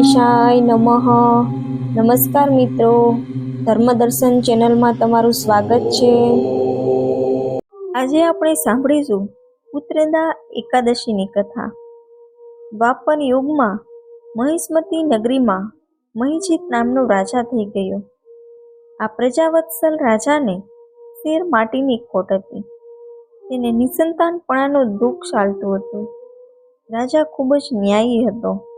ગણેશાય નમઃ. નમસ્કાર મિત્રો. ધર્મદર્શન ચેનલમાં તમારું સ્વાગત છે. આજે આપણે સાંભળીશું પુત્રદા એકાદશીની કથા. દ્વાપર યુગમાં મહિષ્મતી નગરીમાં મહિજીત નામનો રાજા થઈ ગયો. આ પ્રજાવત્સલ રાજાને શેર માટીની ખોટ હતી. તેને નિસંતાનપણાનું દુઃખ ચાલતું હતું. રાજા ખૂબ જ ન્યાયી હતો.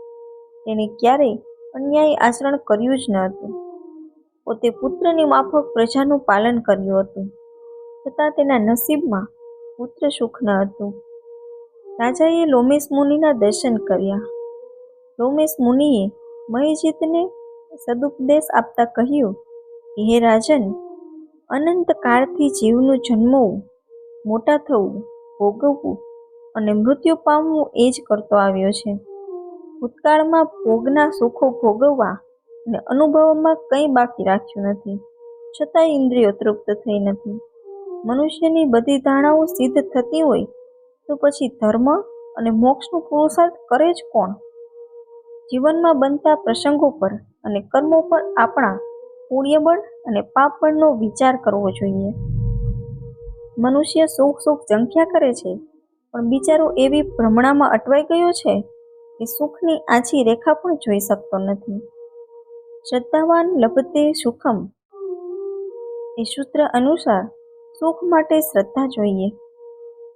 તેણે ક્યારેય અન્યાયી આચરણ કર્યું જ ન હતું. પોતે પુત્રની માફક પ્રજાનું પાલન કર્યું હતું. છતાં તેના નસીબમાં પુત્ર સુખ ન હતું. રાજાએ લોમેશ મુનિના દર્શન કર્યા. લોમેશ મુનિએ મહિજીતને સદુપદેશ આપતા કહ્યું હે રાજન, અનંત કાળથી જીવનું જન્મવું, મોટા થવું, ભોગવવું અને મૃત્યુ પામવું એ જ કરતો આવ્યો છે. ભૂતકાળમાં ભોગના સુખો ભોગવવા અને અનુભવમાં કંઈ બાકી રાખ્યું નથી, છતાંય ઇન્દ્રિયો તૃપ્ત થઈ નથી. મનુષ્યની બધી ધારણાઓ સિદ્ધ થતી હોય તો પછી ધર્મ અને મોક્ષનું પુરુષાર્થ કરે જ કોણ? જીવનમાં બનતા પ્રસંગો પર અને કર્મો પર આપણા પુણ્યબળ અને પાપબળનો વિચાર કરવો જોઈએ. મનુષ્ય સુખ સુખ ઝંખ્યા કરે છે, પણ બિચારો એવી ભ્રમણામાં અટવાઈ ગયો છે? કે સુખની આછી રેખા પણ જોઈ શકતો નથી. શ્રદ્ધાવાન લભતે સુખમ. એ સૂત્ર અનુસાર સુખ માટે શ્રદ્ધા જોઈએ.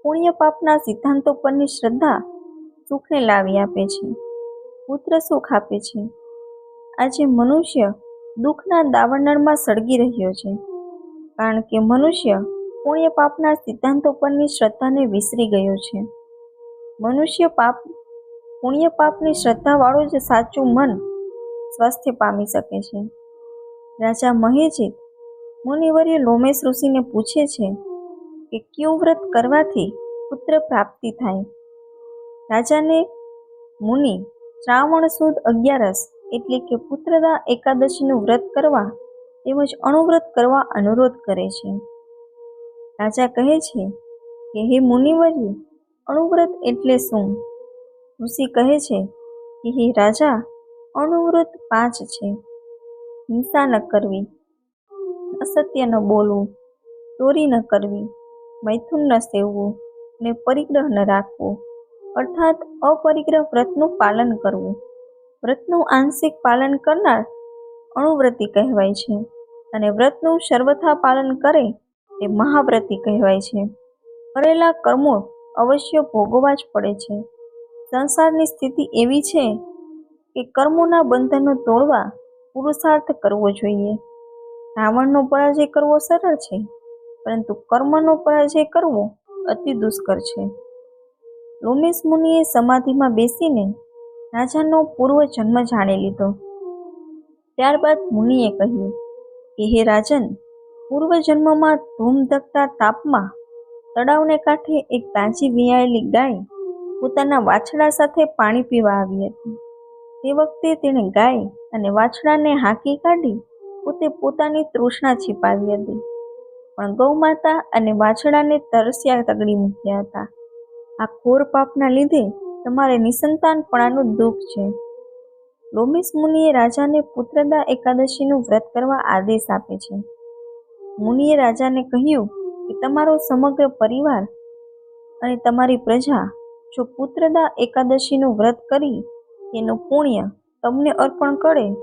પુણ્ય પાપના સિદ્ધાંતો પરની શ્રદ્ધા સુખને લાવી આપે છે. પુત્ર સુખ આપે છે. આજે મનુષ્ય દુઃખના દાવાનળમાં સળગી રહ્યો છે. કારણ કે મનુષ્ય પુણ્ય પાપના સિદ્ધાંતો પરની શ્રદ્ધાને વિસરી ગયો છે. મનુષ્ય પાપ પુણ્ય પાપની શ્રદ્ધાવાળું જ સાચું મન સ્વાસ્થ્ય પામી શકે છે. રાજા મહેજીત મુનિવર્ય લોમેશ ઋષિને પૂછે છે કે કયું વ્રત કરવાથી પુત્ર પ્રાપ્તિ થાય? રાજાને મુનિ શ્રાવણ સુદ અગિયારસ એટલે કે પુત્રદા એકાદશીનું વ્રત કરવા તેમજ અણુવ્રત કરવા અનુરોધ કરે છે. રાજા કહે છે કે, હે મુનિવર્ય, અણુવ્રત એટલે શું? ઋષિ કહે છે કે, હે રાજા અણુવ્રત પાંચ છે. હિંસા ન કરવી, અસત્ય ન બોલવું, ચોરી ન કરવી, મૈથુન ન સેવવું ને પરિગ્રહ ન રાખવો, અર્થાત અપરિગ્રહ વ્રતનું પાલન કરવું. વ્રતનું આંશિક પાલન કરનાર અણુવ્રતી કહેવાય છે અને વ્રતનું સર્વથા પાલન કરે તે મહાવ્રતી કહેવાય છે. કરેલા કર્મો અવશ્ય ભોગવવા જ પડે છે. સંસારની સ્થિતિ એવી છે કે કર્મોના બંધનો તોડવા પુરુષાર્થ કરવો જોઈએ. રાવણનો પરાજય કરવો સરળ છે, પરંતુ કર્મનો પરાજય કરવો અતિ દુષ્કર છે. લોમેશ મુનિએ સમાધિમાં બેસીને રાજાનો પૂર્વ જન્મ જાણી લીધો. ત્યારબાદ મુનિએ કહ્યું કે, હે રાજન પૂર્વજન્મમાં ધૂમધકતા તાપમાં તળાવને કાંઠે એક તાજી વિયાયેલી ગાય પોતાના વાછડા સાથે પાણી પીવા આવી હતી. તે વખતે તેણે ગાય અને વાછડાને હાંકી કાઢી પોતે પોતાની તૃષ્ણા છીપાવી હતી. પણ ગૌમાતા અને વાછડાને તરસ્યા તગડી મૂક્યા હતા. આ ખોર પાપના લીધે તમારે નિસંતાનપણાનું દુઃખ છે. લોમિસ મુનિએ રાજાને પુત્રદા એકાદશીનું વ્રત કરવા આદેશ આપે છે. મુનિએ રાજાને કહ્યું કે તમારો સમગ્ર પરિવાર અને તમારી પ્રજા જો પુત્રદા એકાદશીનું વ્રત કરી તેનું પુણ્ય તમને અર્પણ કરે,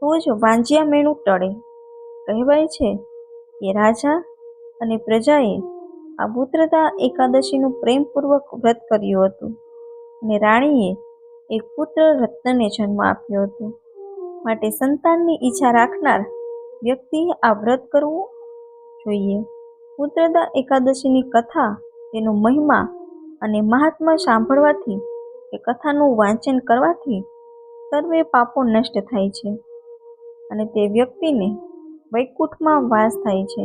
તો જ વાંજ્યા મેણું ટળે. કહેવાય છે કે રાજા અને પ્રજાએ આ પુત્રદા એકાદશીનું પ્રેમપૂર્વક વ્રત કર્યું હતું અને રાણીએ એક પુત્ર રત્નને જન્મ આપ્યો હતો. માટે સંતાનની ઈચ્છા રાખનાર વ્યક્તિએ આ વ્રત કરવું જોઈએ. પુત્રદા એકાદશીની કથા તેનો મહિમા અને મહાત્મા સાંભળવાથી કે કથાનું વાંચન કરવાથી સર્વે પાપો નષ્ટ થાય છે અને તે વ્યક્તિને વૈકુંઠમાં વાસ થાય છે.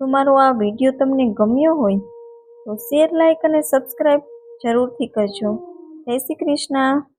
જો મારો આ વીડિયો તમને ગમ્યો હોય, તો શેર લાઇક અને સબસ્ક્રાઈબ જરૂરથી કરજો. જય શ્રી કૃષ્ણ.